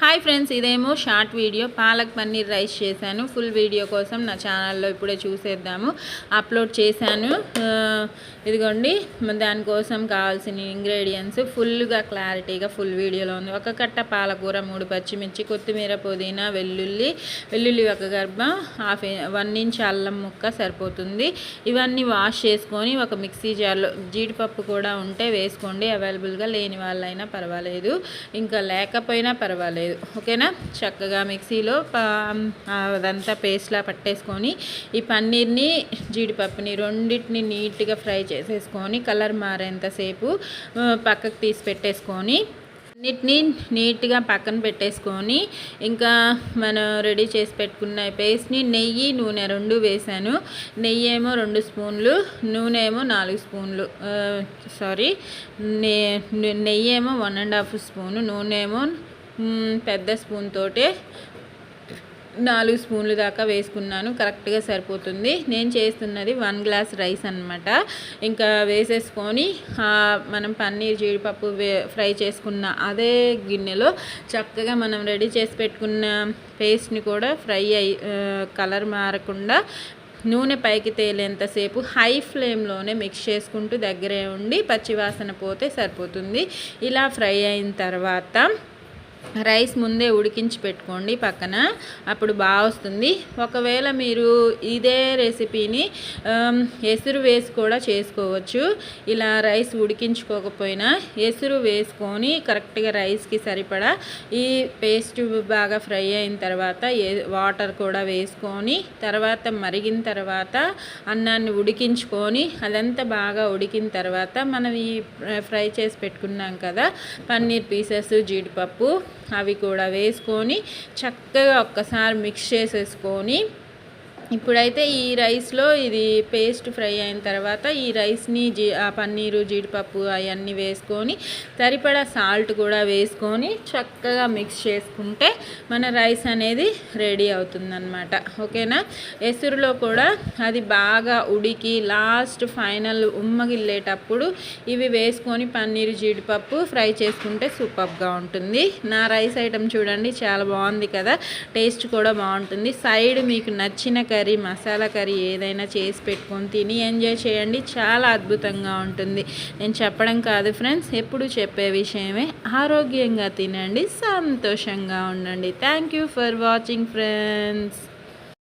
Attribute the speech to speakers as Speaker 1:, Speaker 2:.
Speaker 1: Hi friends ఇదేమో short video. Palak paneer rice చేశాను. Full video కోసం నా ఛానల్లో ఇప్పుడే చూసేద్దాము. అప్లోడ్ చేశాను. ఇదిగోండి దానికోసం కావాల్సిన ఇంగ్రీడియంట్స్ ఫుల్గా క్లారిటీగా ఫుల్ వీడియోలో ఉంది. ఒక కట్ట పాలకూర మూడు పచ్చిమిర్చి కొత్తిమీర పుదీనా వెల్లుల్లి వెల్లుల్లి ఒక గర్భ హాఫ్ వన్ ఇంచ్ అల్లం ముక్క సరిపోతుంది. ఇవన్నీ వాష్ చేసుకొని ఒక మిక్సీ జార్లో జీడిపప్పు కూడా ఉంటే వేసుకోండి. అవైలబుల్గా లేని వాళ్ళైనా పర్వాలేదు. ఇంకా లేకపోయినా పర్వాలేదు. ఓకేనా? చక్కగా మిక్సీలో అదంతా పేస్ట్లా పట్టేసుకొని ఈ పన్నీర్ని జీడిపప్పుని రెండింటిని నీట్గా ఫ్రై చేసేసుకొని కలర్ మారేంతసేపు పక్కకు తీసి పెట్టేసుకొని అన్నిటినీ నీట్గా పక్కన పెట్టేసుకొని ఇంకా మనం రెడీ చేసి పెట్టుకున్న పేస్ట్ని నెయ్యి నూనె రెండు వేసాను నెయ్యి ఏమో రెండు స్పూన్లు నూనె ఏమో నాలుగు స్పూన్లు సారీ నెయ్యి ఏమో వన్ అండ్ హాఫ్ స్పూను నూనె ఏమో పెద్ద స్పూన్ తోటే నాలుగు స్పూన్లు దాకా వేసుకున్నాను. కరెక్ట్గా సరిపోతుంది. నేను చేస్తున్నది వన్ గ్లాస్ రైస్ అన్నమాట. ఇంకా వేసేసుకొని మనం పన్నీర్ జీడిపప్పు ఫ్రై చేసుకున్న అదే గిన్నెలో చక్కగా మనం రెడీ చేసి పెట్టుకున్న పేస్ట్ని కూడా ఫ్రై అయ్యి కలర్ మారకుండా నూనె పైకి తేలేంతసేపు హై ఫ్లేమ్లోనే మిక్స్ చేసుకుంటూ దగ్గరే ఉండి పచ్చివాసన పోతే సరిపోతుంది. ఇలా ఫ్రై అయిన తర్వాత రైస్ ముందే ఉడికించి పెట్టుకోండి పక్కన. అప్పుడు బాగా వస్తుంది. ఒకవేళ మీరు ఇదే రెసిపీని ఎసురు వేసి కూడా చేసుకోవచ్చు. ఇలా రైస్ ఉడికించుకోకపోయినా ఎసురు వేసుకొని కరెక్ట్గా రైస్కి సరిపడా ఈ పేస్ట్ బాగా ఫ్రై అయిన తర్వాత ఏ- వాటర్ కూడా వేసుకొని తర్వాత మరిగిన తర్వాత అన్నాన్ని ఉడికించుకొని అదంతా బాగా ఉడికిన తర్వాత మనం ఈ ఫ్రై చేసి పెట్టుకున్నాం కదా పన్నీర్ పీసెస్ జీడిపప్పు అవి కూడా వేసుకొని చక్కగా ఒక్కసారి మిక్స్ చేసేసుకొని ఇప్పుడైతే ఈ రైస్లో ఇది పేస్ట్ ఫ్రై అయిన తర్వాత ఈ రైస్ని జీ ఆ పన్నీరు జీడిపప్పు అవన్నీ వేసుకొని సరిపడా సాల్ట్ కూడా వేసుకొని చక్కగా మిక్స్ చేసుకుంటే మన రైస్ అనేది రెడీ అవుతుందన్నమాట. ఓకేనా? ఎసురులో కూడా అది బాగా ఉడికి లాస్ట్ ఫైనల్ ఉమ్మగిల్లేటప్పుడు ఇవి వేసుకొని పన్నీరు జీడిపప్పు ఫ్రై చేసుకుంటే సూపర్గా ఉంటుంది. నా రైస్ ఐటెం చూడండి చాలా బాగుంది కదా? టేస్ట్ కూడా బాగుంటుంది. సైడ్ మీకు నచ్చిన కర్రీ మసాలా కర్రీ ఏదైనా చేసి పెట్టుకొని తిని ఎంజాయ్ చేయండి. చాలా అద్భుతంగా ఉంటుంది. నేను చెప్పడం కాదు ఫ్రెండ్స్ ఎప్పుడు చెప్పే విషయమే. ఆరోగ్యంగా తినండి సంతోషంగా ఉండండి. Thank you for watching friends